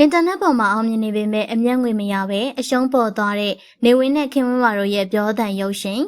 အင်တာနက်ပေါ်မှာအောင်မြင်နေပေမဲ့အမျက်ငွေမရပဲအရှုံးပေါ်သွားတဲ့နေဝင်းနဲ့ခင်ဝင်းဝါတို့ရဲ့ပြောတန်ရုပ်ရှင်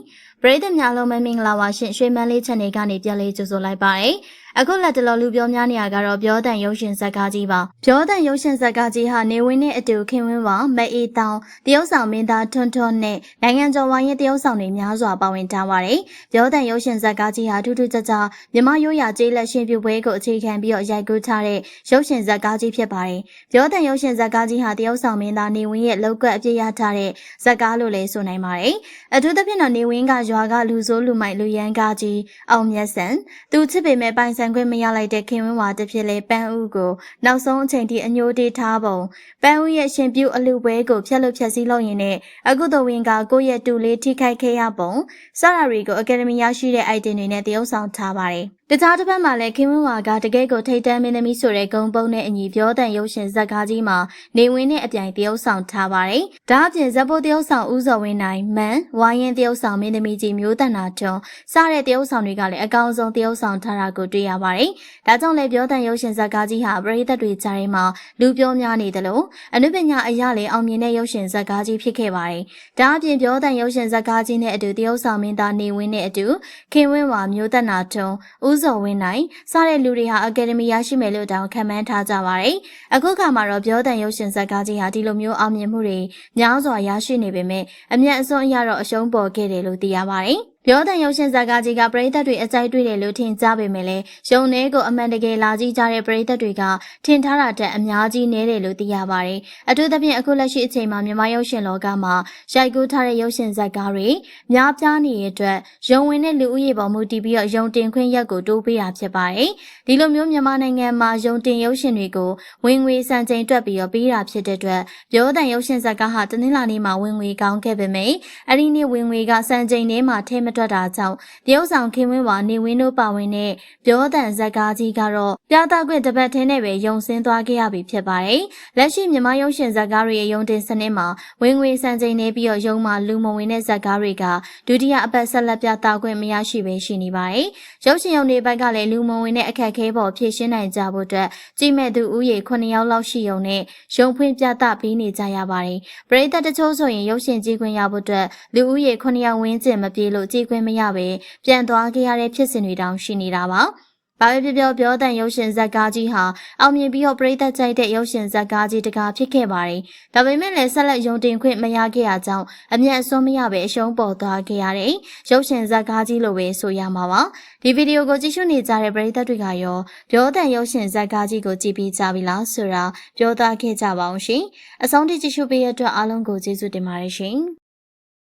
ပရိသတ်များလုံးမမင်္ဂလာပါရှင်ရွှေမန်းလေး channel ကနေပြန်လေးကြိုဆိုလိုက်ပါတယ် အခုလက်တလောလူပြောများနေရကတော့ပြောတန်ရုပ်ရှင်ဇာတ်ကားကြီးပါပြောတန်ရုပ်ရှင်ဇာတ်ကားကြီးဟာနေဝင်းနဲ့အတူခင်ဝင်းဝါမအေးတောင်တရုတ်ဆောင်မင်းသားထွန်းထွန်းနဲ့နိုင်ငံကျော်ဝိုင်းရဲ့တရုတ်ဆောင်တွေများစွာပါဝင်ထားပါတယ်ပြောတန်ရုပ်ရှင်ဇာတ်ကားကြီးဟာထူးထူးခြားခြားမြမရိုးရာကျေးလက်ရှင်ပြပွဲကိုအခြေခံပြီးတော့ရိုက်ကူးထားတဲ့ရုပ်ရှင်ဇာတ်ကားကြီးဖြစ်ပါတယ်ပြောတန်ရုပ်ရှင်ဇာတ်ကားကြီးဟာတရုတ်ဆောင်မင်းသားနေဝင်းရဲ့လောက်ကွက်အပြည့်ရထားတဲ့ဇာတ်ကားလို့လည်းဆိုနိုင်ပါတယ်အထူးသဖြင့်တော့နေဝင်းကရွာကလူဆိုးလူမိုက်လူရန်ကားကြီးအောင်မြတ်ဆန်သူချစ်ပေမဲ့ပိုင်ဆိုင်ခွင့်မရလိုက်တဲ့ခင်ဝင်းဝါတစ်ဖြစ်လေပန်းဦးကိုနောက်ဆုံးအချိန်ထိအညိုတေးထားပုံပန်းဦးရဲ့ရှင်ပြုအလူပွဲကိုဖျက်လို့ဖျက်ဆီးလို့ရင်နဲ့အခုတော်ဝင်ကကိုယ့်ရဲ့တူလေးထိခိုက်ခဲ့ရပုံစရာရီကိုအကယ်ဒမီရရှိတဲ့ item တွေနဲ့တရုပ်ဆောင်ထားပါတယ်တခြားတစ်ဖက်မှာလည်းခင်ဝင်းဝါကတကယ်ကိုထိတ်တန်းမင်းသမီးဆိုတဲ့ဂုံပုံနဲ့အညီပြောတဲ့ရုပ်ရှင်ဇာတ်ကားကြီးမှာနေဝင်နဲ့အပြိုင်တရုပ်ဆောင်ထားပါတယ်။ဒါအပြင်ဇက်ဖို့တရုပ်ဆောင်ဦးစော်ဝင်းနိုင်မန်ဝိုင်းရင်တရုပ်ဆောင်မင်းသမီးကြီးမျိုးတန်နာထွန်းစတဲ့တရုပ်ဆောင်တွေကလည်းအကောင်းဆုံးတရုပ်ဆောင်ထားတာကိုတွေ့ရပါတယ်။ဒါကြောင့်လည်းပြောတဲ့ရုပ်ရှင်ဇာတ်ကားကြီးဟာပရိသတ်တွေကြားထဲမှာလူပြောများနေတယ်လို့အနုပညာအရာလည်းအောင်မြင်တဲ့ရုပ်ရှင်ဇာတ်ကားကြီးဖြစ်ခဲ့ပါတယ်။ဒါအပြင်ပြောတဲ့ရုပ်ရှင်ဇာတ်ကားကြီးနဲ့အတူတရုပ်ဆောင်မင်းသားနေဝင်းနဲ့အတူခင်ဝင်းဝါမျိုးတန်နာထွန်းဦးစော်ဝင်းနိုင်စတဲ့လူတွေဟာအကယ်ဒမီရရှိမယ်လို့တောင်ခံမှန်းထားကြပါတယ်။အခုခါမှာတော့ပြောတဲ့ရုပ်ရှင်ဇာတ်ကားကြီးဟာဒီလိုမျိုးအောင်မြင်မှုတွေများစွာရရှိနေပေမဲ့အမျက်အစွန်းအရတော့အရှုံးပေါ်ခဲ့တယ်လို့သိရပါတယ်။ ပြောတဲ့ရုပ်ရှင်ဇာတ်ကားကြီးကပရိသတ်တွေအကြိုက်တွေ့တယ်လို့ထင်ကြပေမဲ့လည်းရုံထဲကိုအမှန်တကယ်လာကြည့်ကြတဲ့ပရိသတ်တွေကထင်ထားတာတက်အများကြီးနည်းတယ်လို့သိရပါတယ်။အထူးသဖြင့်အခုလက်ရှိအချိန်မှာမြန်မာရုပ်ရှင်လောကမှာရိုက်ကူးထားတဲ့ရုပ်ရှင်ဇာတ်ကားတွေများပြားနေတဲ့အတွက်ရုံဝင်တဲ့လူဦးရေပေါ်မူတည်ပြီးတော့ရုံတင်ခွင့်ရက်ကိုတိုးပေးတာဖြစ်ပါတယ်။ဒီလိုမျိုးမြန်မာနိုင်ငံမှာရုံတင်ရုပ်ရှင်တွေကိုဝင်ငွေစံချိန်တွက်ပြီးတော့ပေးတာဖြစ်တဲ့အတွက်ပြောတဲ့ရုပ်ရှင်ဇာတ်ကားဟာတနင်္လာနေ့မှာဝင်ငွေကောင်းခဲ့ပေမဲ့အဲ့ဒီနေ့ဝင်ငွေကစံချိန်ထဲမှာထဲမတွက်တာကြောင့်တရုတ်ဆောင်ခင်ဝင်းဝါနေဝင်းတို့ပါဝင်တဲ့ပြောတန်ဇက်ကားကြီးကတော့ပြသခွင့်တစ်ပတ်ထဲနဲ့ပဲယုံစင်းသွားခဲ့ရပြီဖြစ်ပါတယ်။လက်ရှိမြန်မာရုပ်ရှင်ဇက်ကားတွေရဲ့ယုံတင်စနစ်မှာဝင်ငွေစံချိန်နေပြီးတော့ယုံမှာလူမဝင်တဲ့ဇက်ကားတွေကဒုတိယအပတ်ဆက်လက်ပြသခွင့်မရရှိပဲရှိနေပါတယ်။ရုပ်ရှင်ရုံတွေဘက်ကလည်းလူမဝင်တဲ့အခက်အခဲပေါ်ဖြည့်ရှင်းနိုင်ကြဖို့အတွက်ကြည့်မဲ့သူဦးရေ9ယောက်လောက်ရှိုံနဲ့ရုံဖွင့်ပြသပေးနေကြရပါတယ်။ပရိသတ်တချို့ဆိုရင်ရုပ်ရှင်ကြည့်ခွင့်ရဖို့အတွက်လူဦးရေ9ယောက်ဝန်းကျင်မပြေလို့ကြည့်ခွင့်မရပဲပြန်သွားခဲ့ရတဲ့ဖြစ်စဉ်တွေတောင်ရှိနေတာပါ။ဘာပဲပြောပြောပြောတဲ့ရုပ်ရှင်ဇာတ်ကားကြီးဟာအောင်မြင်ပြီးတော့ပရိသတ်ကြိုက်တဲ့ရုပ်ရှင်ဇာတ်ကားကြီးတကားဖြစ်ခဲ့ပါတယ်။ဒါပေမဲ့လည်းဆက်လက်ယုံတင်ခွင့်မရခဲ့ရကြောင်းအမျက်အစွန်းမရပဲအရှုံးပေါ်သွားခဲ့ရတဲ့ရုပ်ရှင်ဇာတ်ကားကြီးလိုပဲဆိုရမှာပါ။ဒီဗီဒီယိုကိုကြည့်ရှုနေကြတဲ့ပရိသတ်တွေကရောပြောတဲ့ရုပ်ရှင်ဇာတ်ကားကြီးကိုကြည့်ပြီးကြပြီလားဆိုတာပြောသားခဲ့ကြပါအောင်ရှင်။အဆုံးထိကြည့်ရှုပေးရတဲ့အတွက်အားလုံးကိုကျေးဇူးတင်ပါတယ်ရှင်။